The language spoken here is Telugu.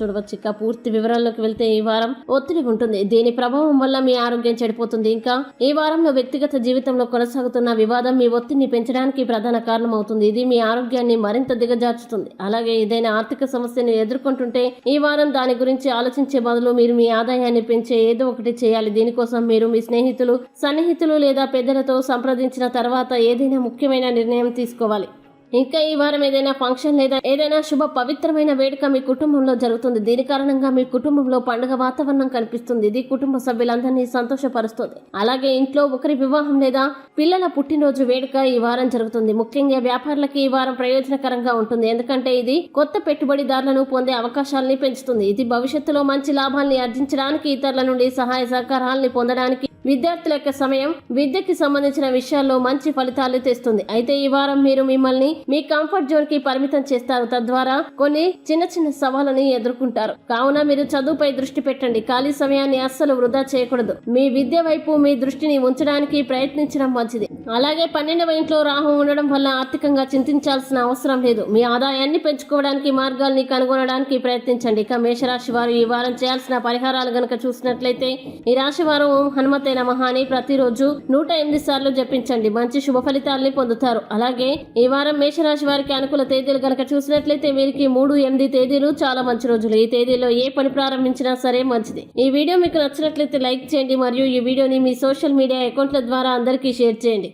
చూడవచ్చు. ఇక పూర్తి వివరాల్లోకి వెళ్తే ఈ వారం ఒత్తిడి ఉంటుంది. దీని ప్రభావం వల్ల మీ ఆరోగ్యం చెడిపోతుంది. ఇంకా ఈ వారంలో వ్యక్తిగత జీవితంలో కొనసాగుతున్న వివాదం మీ ఒత్తిడిని పెంచడానికి ప్రధాన కారణం అవుతుంది ఇది మీ ఆరోగ్యాన్ని మరింత దిగజార్చుతుంది. అలాగే ఏదైనా ఆర్థిక సమస్యను ఎదుర్కొంటుంటే ఈ వారం దాని గురించి ఆలోచించే బదులు మీరు మీ ఆదాయాన్ని పెంచే ఏదో ఒకటి చేయాలి. దీనికోసం మీరు మీ స్నేహితులు సన్నిహితులు లేదా పెద్దలతో సంప్రదించిన తర్వాత ఏదైనా ముఖ్యమైన నిర్ణయం తీసుకోవాలి. ఇంకా ఈ వారం ఏదైనా ఫంక్షన్ లేదా ఏదైనా శుభ పవిత్రమైన వేడుక మీ కుటుంబంలో జరుగుతుంది. దీని కారణంగా మీ కుటుంబంలో పండుగ వాతావరణం కనిపిస్తుంది. ఇది కుటుంబ సభ్యులందరినీ సంతోషపరుస్తుంది. అలాగే ఇంట్లో ఒకరి వివాహం లేదా పిల్లల పుట్టినరోజు వేడుక ఈ వారం జరుగుతుంది. ముఖ్యంగా వ్యాపారులకి ఈ వారం ప్రయోజనకరంగా ఉంటుంది. ఎందుకంటే ఇది కొత్త పెట్టుబడిదారులను పొందే అవకాశాలని పెంచుతుంది. ఇది భవిష్యత్తులో మంచి లాభాల్ని ఆర్జించడానికి ఇతరుల నుండి సహాయ సహకారాలని పొందడానికి విద్యార్థుల యొక్క సమయం విద్యకి సంబంధించిన విషయాల్లో మంచి ఫలితాలు తెస్తుంది. అయితే ఈ వారం మీరు మిమ్మల్ని మీ కంఫర్ట్ జోన్కి పరిమితం చేస్తారు. తద్వారా కొన్ని చిన్న చిన్న సవాళ్ళని ఎదుర్కొంటారు. కావున మీరు చదువుపై దృష్టి పెట్టండి. ఖాళీ సమయాన్ని అస్సలు వృధా చేయకూడదు. మీ విద్య వైపు మీ దృష్టిని ఉంచడానికి ప్రయత్నించడం మంచిది. అలాగే పన్నెండవ ఇంట్లో రాహు ఉండడం వల్ల ఆర్థికంగా చింతించాల్సిన అవసరం లేదు. మీ ఆదాయాన్ని పెంచుకోవడానికి మార్గాల్ని కనుగొనడానికి ప్రయత్నించండి. ఇక మేషరాశి వారు ఈ వారం చేయాల్సిన పరిహారాలు గనక చూసినట్లయితే ఈ రాశి వారు హనుమతే నమహ అని ప్రతిరోజు నూట ఎనిమిది సార్లు జపించండి. మంచి శుభ ఫలితాలని పొందుతారు. అలాగే ఈ వారం మేషరాశి వారికి అనుకూల తేదీలు గనక చూసినట్లయితే వీరికి మూడు ఎనిమిది తేదీలు చాలా మంచి రోజులు. ఈ తేదీలో ఏ పని ప్రారంభించినా సరే మంచిది. ఈ వీడియో మీకు నచ్చినట్లయితే లైక్ చేయండి. మరియు ఈ వీడియోని మీ సోషల్ మీడియా అకౌంట్ల ద్వారా అందరికీ షేర్ చేయండి.